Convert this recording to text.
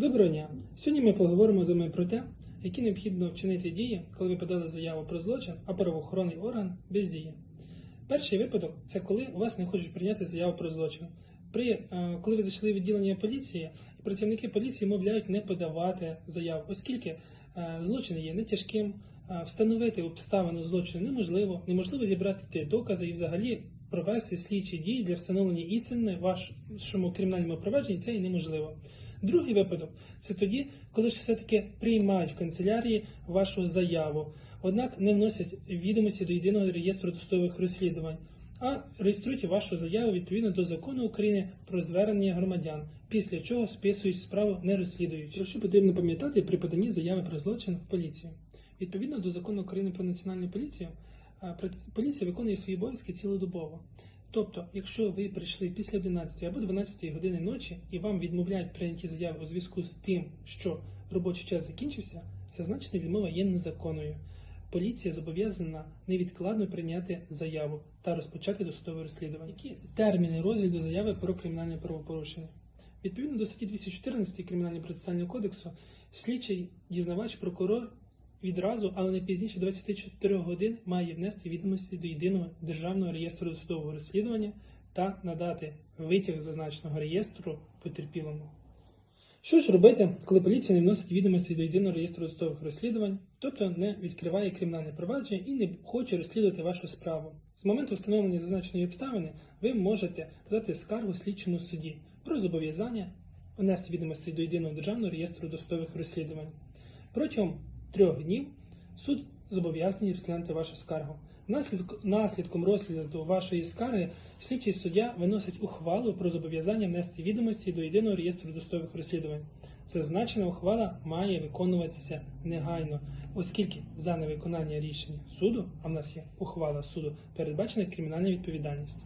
Доброго дня! Сьогодні ми поговоримо з вами про те, які необхідно вчинити дії, коли ви подали заяву про злочин, а правоохоронний орган бездіє. Перший випадок це коли у вас не хочуть прийняти заяву про злочин. При, е, коли ви зайшли в відділення поліції, працівники поліції мовляють не подавати заяву, оскільки е, злочин є не тяжким, е, встановити обставину злочину неможливо, неможливо зібрати ті докази і взагалі провести слідчі дії для встановлення істини в вашому кримінальному провадженні це і неможливо. Другий випадок це тоді, коли ж все-таки приймають в канцелярії вашу заяву, однак не вносять відомості до єдиного реєстру досудових розслідувань, а реєструють вашу заяву відповідно до закону України про звернення громадян, після чого списують справу не розслідуючи. Про що потрібно пам'ятати при поданні заяви про злочин в поліцію? Відповідно до закону України про національну поліцію, поліція виконує свої обов'язки цілодобово. Тобто, якщо ви прийшли після 11 або 12 години ночі і вам відмовляють прийняті заяви у зв'язку з тим, що робочий час закінчився, зазначена відмова є незаконною. Поліція зобов'язана невідкладно прийняти заяву та розпочати досудове розслідування. Які терміни розгляду заяви про кримінальне правопорушення? Відповідно до статті 214 Кримінального процесуального кодексу, слідчий дізнавач, прокурор відразу, але не пізніше 24 годин має внести відомості до єдиного державного реєстру досудового розслідування та надати витяг зазначеного реєстру потерпілому. Що ж робити, коли поліція не вносить відомості до єдиного реєстру досудових розслідувань, тобто не відкриває кримінальне провадження і не хоче розслідувати вашу справу? З моменту встановлення зазначеної обставини ви можете подати скаргу слідчому суді про зобов'язання внести відомості до єдиного державного реєстру досудових розслідувань. Протягом трьох днів суд зобов'язаний розглянути вашу скаргу. Наслідк- Наслідком розгляду вашої скарги слідчий суддя виносить ухвалу про зобов'язання внести відомості до єдиного реєстру досудових розслідувань. Зазначена ухвала має виконуватися негайно, оскільки за невиконання рішення суду, а в нас є ухвала суду, передбачена кримінальна відповідальність.